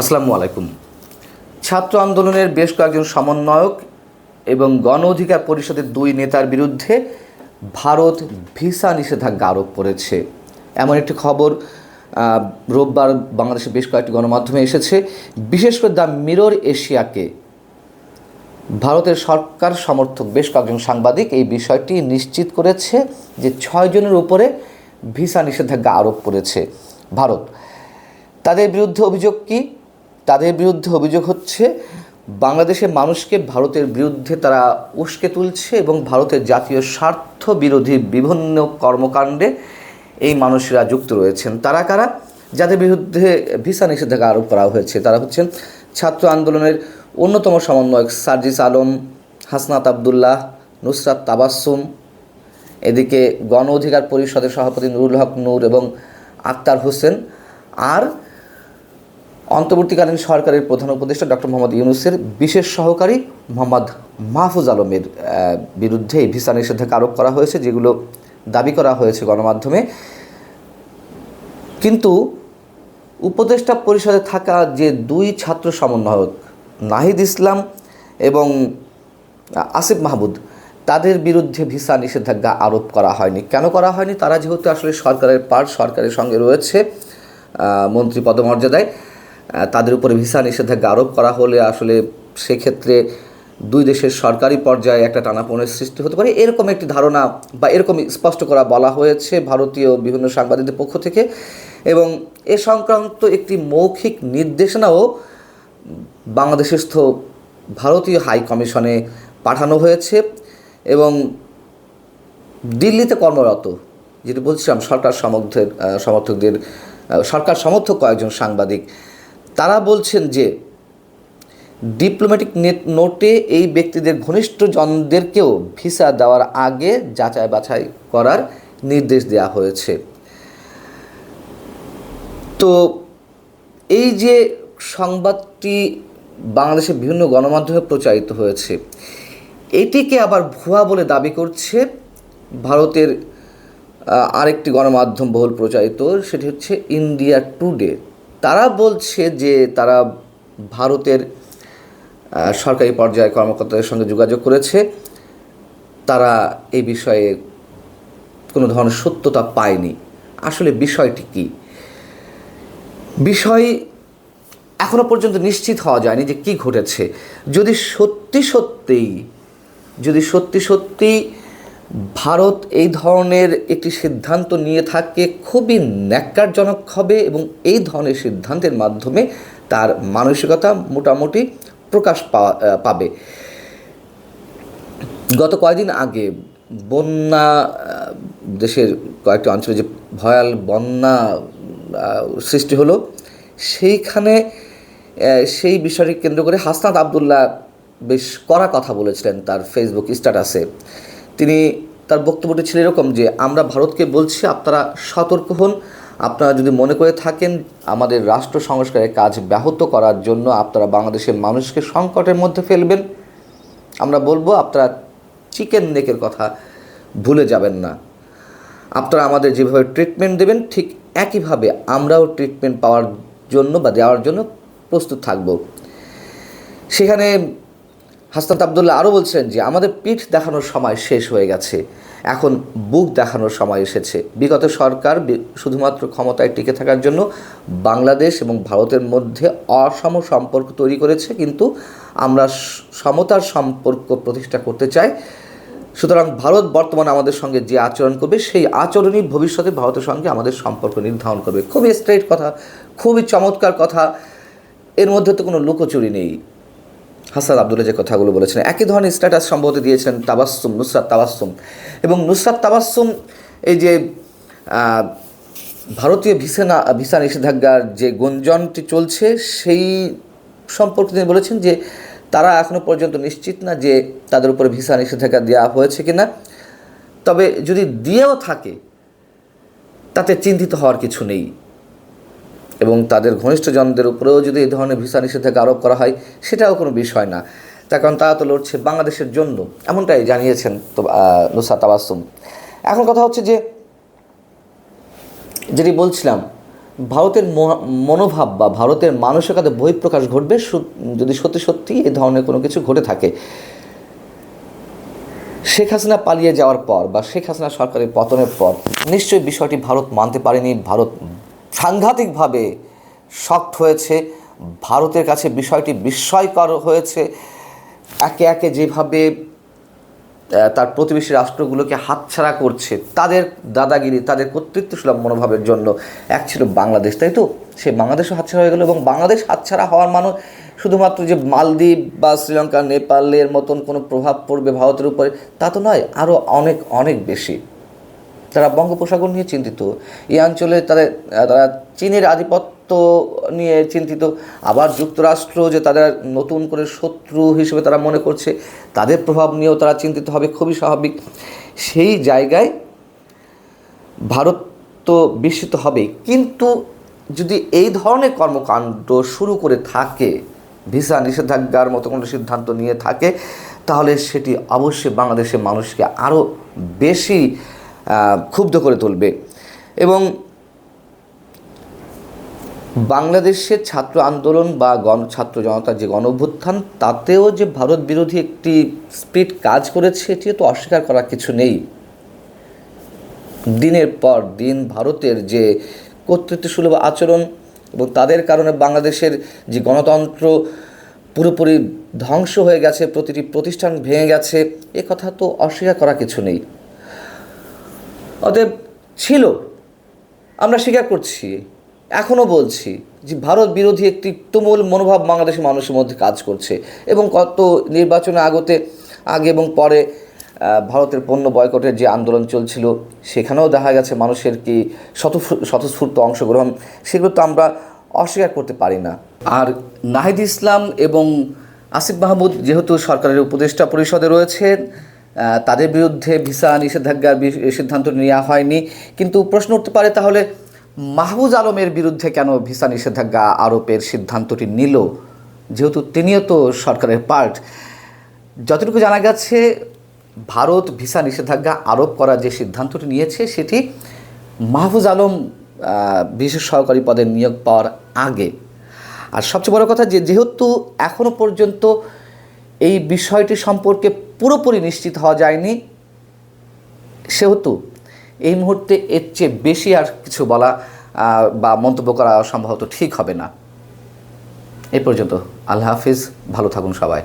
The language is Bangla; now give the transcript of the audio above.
আসসালামু আলাইকুম। ছাত্র আন্দোলনের বেশ কয়েকজন সমন্বয়ক এবং গণ অধিকার পরিষদের দুই নেতার বিরুদ্ধে ভারত ভিসা নিষেধাজ্ঞা আরোপ করেছে। এমন একটি খবর রোববার বাংলাদেশের বেশ কয়েকটি গণমাধ্যমে এসেছে। বিশেষ করে দ্য মিরর এশিয়াকে। ভারতের সরকার সমর্থক বেশ কয়েকজন সাংবাদিক এই বিষয়টি নিশ্চিত করেছে যে ছয় জনের উপরে ভিসা নিষেধাজ্ঞা আরোপ করেছে ভারত। তাদের বিরুদ্ধে অভিযোগ কি? তাদের বিরুদ্ধে অভিযোগ হচ্ছে বাংলাদেশের মানুষকে ভারতের বিরুদ্ধে তারা উস্কে তুলছে এবং ভারতের জাতীয় স্বার্থ বিরোধী বিভিন্ন কর্মকাণ্ডে এই মানুষরা যুক্ত রয়েছেন। তারা কারা? যাদের বিরুদ্ধে ভিসা নিষেধাজ্ঞা আরোপ করা হয়েছে। তারা হচ্ছেন ছাত্র আন্দোলনের অন্যতম সমন্বয়ক সার্জিস আলম, হাসনাত আবদুল্লাহ, নুসরাত তাবাসুম এদিকে গণ অধিকার পরিষদের সভাপতি নুরুল হক নূর এবং আক্তার হোসেন। আর অন্তর্বর্তীকালীন সরকারের প্রধান উপদেষ্টা ডক্টর মোহাম্মদ ইউনুসের বিশেষ সহকারী মোহাম্মদ মাহফুজ আলমের বিরুদ্ধে এই ভিসা নিষেধাজ্ঞা আরোপ করা হয়েছে, যেগুলো দাবি করা হয়েছে গণমাধ্যমে। কিন্তু উপদেষ্টা পরিষদে থাকা যে দুই ছাত্র সমন্বয়ক নাহিদ ইসলাম এবং আসিফ মাহমুদ, তাদের বিরুদ্ধে ভিসা নিষেধাজ্ঞা আরোপ করা হয়নি। কেন করা হয়নি? তারা যেহেতু আসলে সরকারের পার্ট, সরকারের সঙ্গে রয়েছে মন্ত্রী পদমর্যাদায়। তাদের উপরে ভিসা নিষেধাজ্ঞা আরোপ করা হলে আসলে সেক্ষেত্রে দুই দেশের সরকারি পর্যায়ে একটা টানাপোড়েনের সৃষ্টি হতে পারে। এরকম একটি ধারণা বা এরকম স্পষ্ট করা বলা হয়েছে ভারতীয় বিভিন্ন সাংবাদিকদের পক্ষ থেকে এবং এ সংক্রান্ত একটি মৌখিক নির্দেশনাও বাংলাদেশস্থ ভারতীয় হাই কমিশনে পাঠানো হয়েছে এবং দিল্লিতে কর্মরত, যেটি বলছিলাম সরকার সমর্থক সমর্থকদের সরকার সমর্থক কয়েকজন সাংবাদিক তারা বলছেন যে, ডিপ্লোম্যাটিক নেট এই ব্যক্তিদের ঘনিষ্ঠ জনদেরকেও ভিসা দেওয়ার আগে যাচাই বাছাই করার নির্দেশ দেওয়া হয়েছে। তো এই যে সংবাদটি বাংলাদেশের বিভিন্ন গণমাধ্যমে প্রচারিত হয়েছে, এটিকে আবার ভুয়া বলে দাবি করছে ভারতের আরেকটি গণমাধ্যম বহুল প্রচারিত, সেটি হচ্ছে ইন্ডিয়া টুডে। তারা বলছে যে তারা ভারতের সরকারি পর্যায়ে কর্মকর্তাদের সঙ্গে যোগাযোগ করেছে। তারা এই বিষয়ে কোনো ধরনের সত্যতা পায়নি। আসলে বিষয়টি কী? বিষয় এখনও পর্যন্ত নিশ্চিত হওয়া যায়নি যে কি ঘটেছে। যদি সত্যি সত্যিই, যদি সত্যি সত্যি ভারত এই ধরনের একটি সিদ্ধান্ত নিয়ে থাকে খুবই ন্যাক্কারজনক হবে এবং এই ধরনের সিদ্ধান্তের মাধ্যমে তার মানসিকতা মোটামুটি প্রকাশ পাবে। গত কয়েকদিন আগে বন্যা দেশের কয়েকটি অঞ্চলে যে ভয়াল বন্যা সৃষ্টি হলো, সেইখানে সেই বিষয়টি কেন্দ্র করে হাসনাত আবদুল্লাহ বেশ কড়া কথা বলেছিলেন তার ফেসবুক স্ট্যাটাসে। তিনি তার বক্তব্যটি ছিল এরকম যে, আমরা ভারতকে বলছি, আপনারা সতর্ক হন। আপনারা যদি মনে করে থাকেন, আমাদের রাষ্ট্র সংস্কারের কাজ ব্যাহত করার জন্য আপনারা বাংলাদেশের মানুষকে সংকটের মধ্যে ফেলবেন। আমরা বলব, আপনারা চিকেন নেকের কথা ভুলে যাবেন না। আপনারা আমাদের যেভাবে ট্রিটমেন্ট দেবেন, ঠিক একইভাবে আমরাও ট্রিটমেন্ট পাওয়ার জন্য বা দেওয়ার জন্য প্রস্তুত থাকব। সেখানে হাসনাত আবদুল্লাহ আরও বলছেন যে, আমাদের পিঠ দেখানোর সময় শেষ হয়ে গেছে। এখন বুক দেখানোর সময় এসেছে। বিগত সরকার শুধুমাত্র ক্ষমতায় টিকে থাকার জন্য বাংলাদেশ এবং ভারতের মধ্যে অসম সম্পর্ক তৈরি করেছে, কিন্তু আমরা সমতার সম্পর্ক প্রতিষ্ঠা করতে চাই। সুতরাং ভারত বর্তমানে আমাদের সঙ্গে যে আচরণ করবে, সেই আচরণই ভবিষ্যতে ভারতের সঙ্গে আমাদের সম্পর্ক নির্ধারণ করবে। খুবই স্ট্রেট কথা, খুবই চমৎকার কথা। এর মধ্যে তো কোনো লুকোচুরি নেই। হাসান আবদুল্লাহ যে কথাগুলো বলেছেন একই ধরনের স্ট্যাটাস সম্ভবত দিয়েছিলেন তাবাসুম নুসরাত তাবাসুম এবং নুসরাত তাবাসুম এই যে ভারতীয় ভিসা না, ভিসা নিষেধাজ্ঞার যে গুঞ্জনটি চলছে, সেই সম্পর্কে তিনি বলেছেন যে, তারা এখনও পর্যন্ত নিশ্চিত না যে তাদের উপরে ভিসা নিষেধাজ্ঞা দেওয়া হয়েছে কি না তবে যদি দিয়েও থাকে, তাতে চিন্তিত হওয়ার কিছু নেই। এবং তাদের ঘনিষ্ঠজনদের উপরেও যদি এই ধরনের ভিসা নিষেধাজ্ঞা আরোপ করা হয়, সেটাও কোনো বিষয় না। তার কারণ তারা তো লড়ছে বাংলাদেশের জন্য, এমনটাই জানিয়েছেন তো নুসরাত তাবাসুম এখন কথা হচ্ছে যে, যেটি বলছিলাম, ভারতের মনোভাব বা ভারতের মানসিকতার বহিঃপ্রকাশ ঘটবে যদি সত্যি সত্যি এই ধরনের কোনো কিছু ঘটে থাকে। শেখ হাসিনা পালিয়ে যাওয়ার পর বা শেখ হাসিনা সরকারের পতনের পর নিশ্চয়ই বিষয়টি ভারত মানতে পারেনি, ভারত সাংঘাতিকভাবে শক্ট হয়েছে। ভারতের কাছে বিষয়টি বিস্ময়কর হয়েছে। একে একে যেভাবে তার প্রতিবেশী রাষ্ট্রগুলোকে হাতছাড়া করছে, তাদের দাদাগিরি, তাদের কর্তৃত্বসুলভ মনোভাবের জন্য এক ছিল বাংলাদেশ। তাই তো? সে বাংলাদেশও হাতছাড়া হয়ে গেল এবং বাংলাদেশ হাতছাড়া হওয়ার মানে শুধুমাত্র যে মালদ্বীপ বা শ্রীলঙ্কা, নেপালের মতন কোনো প্রভাব পড়বে ভারতের উপরে, তা তো নয়, আরও অনেক অনেক বেশি। তারা বঙ্গোপসাগর নিয়ে চিন্তিত। এই অঞ্চলে তাদের তারা চীনের আধিপত্য নিয়ে চিন্তিত। আবার যুক্তরাষ্ট্র যে তাদের নতুন করে শত্রু হিসেবে তারা মনে করছে, তাদের প্রভাব নিয়েও তারা চিন্তিত হবে, খুবই স্বাভাবিক। সেই জায়গায় ভারত তো বিস্মিত হবে। কিন্তু যদি এই ধরনের কর্মকাণ্ড শুরু করে থাকে, ভিসা নিষেধাজ্ঞার মতো কোনো সিদ্ধান্ত নিয়ে থাকে, তাহলে সেটি অবশ্যই বাংলাদেশের মানুষকে আরও বেশি ক্ষুব্ধ করে তুলবে। এবং বাংলাদেশের ছাত্র আন্দোলন বা গণ, ছাত্র জনতার যে গণ অভ্যুত্থান তাতেও যে ভারত বিরোধী একটি স্পিড কাজ করেছে এটি তো অস্বীকার করার কিছু নেই। দিনের পর দিন ভারতের যে কর্তৃত্বসুলভ আচরণ এবং তাদের কারণে বাংলাদেশের যে গণতন্ত্র পুরোপুরি ধ্বংস হয়ে গেছে, প্রতিটি প্রতিষ্ঠান ভেঙে গেছে, এ কথা তো অস্বীকার করা কিছু নেই। অতএব ছিল। আমরা স্বীকার করছি এখনও বলছি যে ভারত বিরোধী একটি তুমুল মনোভাব বাংলাদেশের মানুষের মধ্যে কাজ করছে এবং কত নির্বাচনে আগতে, আগে এবং পরে ভারতের পণ্য বয়কটের যে আন্দোলন চলছিল, সেখানেও দেখা গেছে মানুষের কি স্বতঃস্ফূর্ত অংশগ্রহণ, সেগুলো তো আমরা অস্বীকার করতে পারি না। আর নাহিদ ইসলাম এবং আসিফ মাহমুদ যেহেতু সরকারের উপদেষ্টা পরিষদে রয়েছেন তাদের বিরুদ্ধে ভিসা নিষেধাজ্ঞার সিদ্ধান্ত নেওয়া হয়নি। কিন্তু প্রশ্ন উঠতে পারে তাহলে মাহবুজ আলমের বিরুদ্ধে কেন ভিসা নিষেধাজ্ঞা আরোপের সিদ্ধান্তটি নিল? যেহেতু তিনিও তো সরকারের পার্ট যতটুকু জানা গেছে, ভারত ভিসা নিষেধাজ্ঞা আরোপ করার যে সিদ্ধান্তটি নিয়েছে, সেটি মাহফুজ আলম বিশেষ সহকারী পদে নিয়োগ পাওয়ার আগে। আর সবচেয়ে বড় কথা যে, যেহেতু এখনও পর্যন্ত এই বিষয়টি সম্পর্কে পুরোপুরি নিশ্চিত হওয়া যায়নি। সেহেতু এই মুহূর্তে এর চেয়ে বেশি আর কিছু বলা বা মন্তব্য করা সম্ভবত ঠিক হবে না। এ পর্যন্ত আল্লাহ হাফিজ, ভালো থাকুন সবাই।